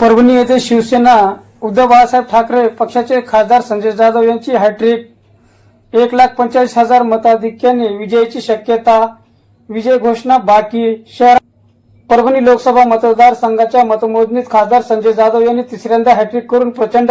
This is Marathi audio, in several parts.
परभणी येथे शिवसेना उद्धव बाळासाहेब ठाकरे पक्षाचे खासदार संजय जाधव यांची हॅट्रिक. एक लाख पंचेचाळीस हजार मताधिक्याने विजयाची शक्यता. विजय घोषणा बाकी. शहर परभणी लोकसभा मतदारसंघाच्या मतमोजणीत खासदार संजय जाधव यांनी तिसऱ्यांदा हॅट्रिक करून प्रचंड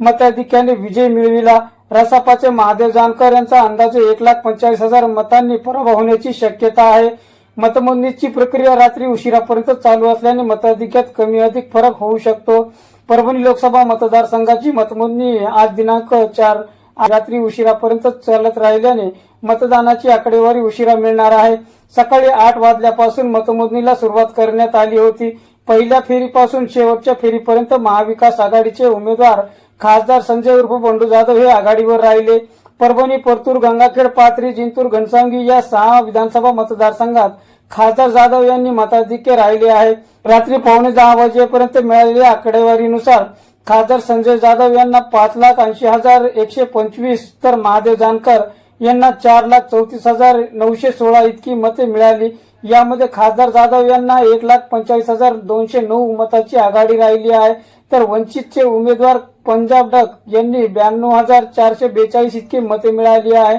मताधिक्याने विजय मिळविला. रासापाचे महादेव जानकर यांचा अंदाजे एक लाख पंचेचाळीस हजार मतांनी पराभव होण्याची शक्यता आहे. मतमोजणीची प्रक्रिया रात्री उशिरापर्यंत चालू असल्याने मताधिक्यात कमी अधिक फरक होऊ शकतो. परभणी लोकसभा मतदारसंघाची मतमोजणी आज दिनांक चार रात्री उशिरापर्यंत चालत राहिल्याने मतदानाची आकडेवारी उशिरा मिळणार आहे. सकाळी आठ वाजल्यापासून मतमोजणीला सुरुवात करण्यात आली होती. पहिल्या फेरीपासून शेवटच्या फेरीपर्यंत महाविकास आघाडीचे उमेदवार खासदार संजय उर्फ बंडू जाधव हे आघाडीवर राहिले. परभणी परतूर गंगाखेड पाथरी जिंतूर घनसावंगी या सहा विधानसभा मतदारसंघात खासदार जाधव यांनी मताधिक्य राहिले आहे. रात्री पावणे दहा वाजेपर्यंत मिळालेल्या आकडेवारीनुसार खासदार संजय जाधव यांना पाच लाख ऐंशी हजार एकशे पंचवीस तर महादेव जानकर यांना चार लाख चौतीस हजार नऊशे सोळा इतकी मते मिळाली. यामध्ये खासदार जाधव यांना एक लाख पंचेचाळीस हजार दोनशे नऊ मताची आघाडी राहिली आहे. तर वंचितचे उमेदवार पंजाब डक यांनी ब्याण्णव हजार चारशे बेचाळीस इतकी मते मिळाली आहे.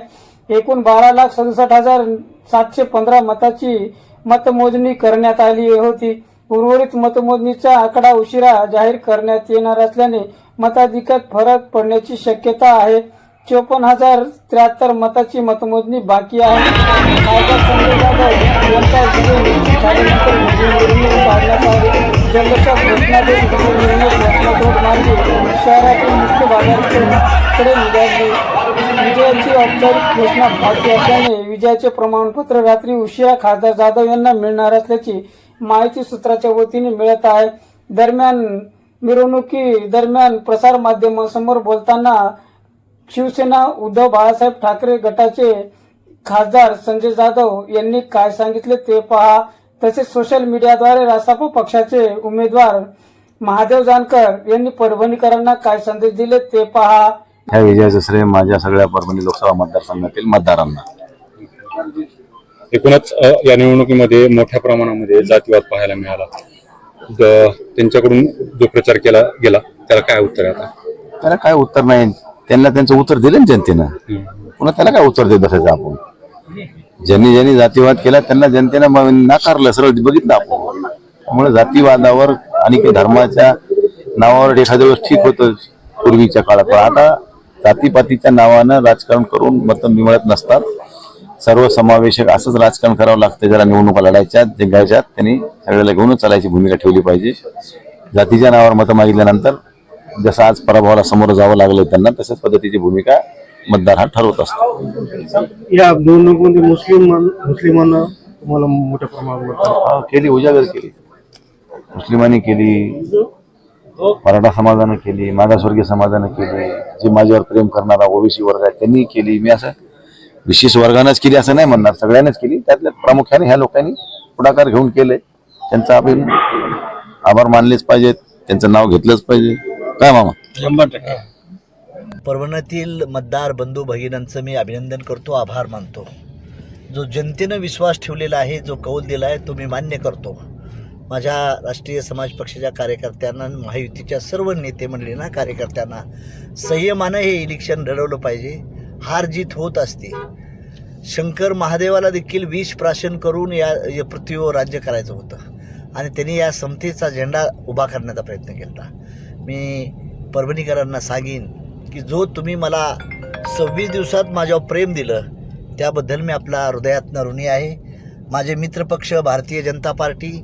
एकूण बारा लाख सदुसष्ट हजार सातशे पंधरा मताची मतमोजणी करण्यात आली होती. उर्वरित मतमोजणीचा आकडा उशिरा जाहीर करण्यात येणार असल्याने मताधिकात फरक पडण्याची शक्यता आहे. चोपन्न हजार त्र्याहत्तर मताची मतमोजणी बाकी आहे. काढण्यात आली. घोषणा देऊन शहरातील मुख्य बाजाराकडे निघाली. विजयाची औपचारिक घोषणा बाकी असल्याने विजयाचे प्रमाणपत्र रात्री उशिरा खासदार जाधव यांना मिळणार असल्याची माहिती सूत्राच्या वतीने मिळत आहे. दरम्यान मिरवणुकी दरम्यान प्रसार माध्यमांसमोर बोलताना शिवसेना उद्धव बाळासाहेब ठाकरे गटाचे खासदार संजय जाधव यांनी काय सांगितले ते पहा. तसेच सोशल मीडियाद्वारे रासापा पक्षाचे उमेदवार महादेव जानकर यांनी परभणीकरांना काय संदेश दिले ते पहा. ह्या विजयाचं श्रेय माझ्या सगळ्या परभणी लोकसभा मतदारसंघातील मतदारांना. एकूणच अ, या निवडणुकीमध्ये मोठ्या प्रमाणामध्ये जातीवाद पाहायला मिळाला. द- त्यांच्याकडून जो प्रचार केला गेला त्याला काय उत्तर आहे आता? त्याला काय उत्तर नाही. त्यांना त्यांचं उत्तर दिलं ना जनतेनं. पुन्हा त्याला काय उत्तर देत बसायचं आपण? ज्यांनी ज्यांनी जातीवाद केला त्यांना जनतेनं मग नाकारलं सरळ बघितलं आपण. त्यामुळे जातीवादावर आणि काही धर्माच्या नावावर एखाद्या ठीक होतं पूर्वीच्या काळात. पण आता जातीपातीच्या नावानं राजकारण करून मतं मिळत नसतात. सर्वसमावेशक असंच राजकारण करावं लागतं. ज्याला निवडणुका लढायच्या जिंकायच्यात त्यांनी सगळ्याला घेऊनच चालायची भूमिका ठेवली पाहिजे. जातीच्या नावावर मतं मागितल्यानंतर जसं आज पराभवाला समोर जावं लागलं त्यांना तशाच पद्धतीची भूमिका मतदार हा ठरवत असतो. या निवडणुकीमध्ये मुस्लिम मुस्लिमांना तुम्हाला मोठ्या. हा, केली उजागर केली. मुस्लिमांनी केली मराठा समाजानं केली मागासवर्गीय समाजानं केली जे माझ्यावर प्रेम करणारा ओबीसी वर्ग आहे त्यांनी केली. मी असं विशेष वर्गानंच केली असं नाही म्हणणार सगळ्यांनीच केली. त्यातल्या प्रामुख्याने ह्या लोकांनी पुढाकार घेऊन केले. त्यांचा आपण आभार मानलेच पाहिजेत. त्यांचं नाव घेतलंच पाहिजे. काय मामा? परभणीतील मतदार बंधू भगिनींचं मी अभिनंदन करतो आभार मानतो. जो जनतेनं विश्वास ठेवलेला आहे जो कौल दिला आहे तो मी मान्य करतो. माझ्या राष्ट्रीय समाज पक्षाच्या कार्यकर्त्यांना महायुतीच्या सर्व नेते मंडळींना कार्यकर्त्यांना संयमानं हे इलेक्शन लढवलं पाहिजे. हार जीत होत असते. शंकर महादेवाला देखील विष प्राशन करून या या पृथ्वीवर राज्य करायचं होतं. आणि त्यांनी या समतेचा झेंडा उभा करण्याचा प्रयत्न केला. मी परभणीकरांना सांगेन की जो तुम्ही मला सव्वीस दिवसात माझ्यावर प्रेम दिलं त्याबद्दल मी आपला हृदयातनं ऋणी आहे. माझे मित्रपक्ष भारतीय जनता पार्टी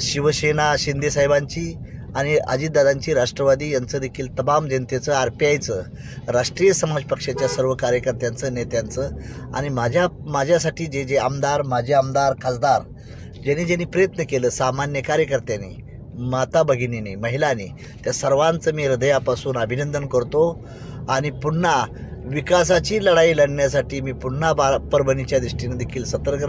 शिवसेना शिंदेसाहेबांची आणि अजितदादांची राष्ट्रवादी यांचं देखील तमाम जनतेचं आर पी आयचं राष्ट्रीय समाज पक्षाच्या सर्व कार्यकर्त्यांचं नेत्यांचं आणि माझ्या माझ्यासाठी जे जे आमदार माझे आमदार खासदार ज्यांनी ज्यांनी प्रयत्न केलं सामान्य कार्यकर्त्यांनी माता भगिनीने महिलांनी त्या सर्वांचं मी हृदयापासून अभिनंदन करतो. आणि पुन्हा विकासाची लढाई लढण्यासाठी मी पुन्हा बा परभणीच्या दृष्टीने देखील सतर्क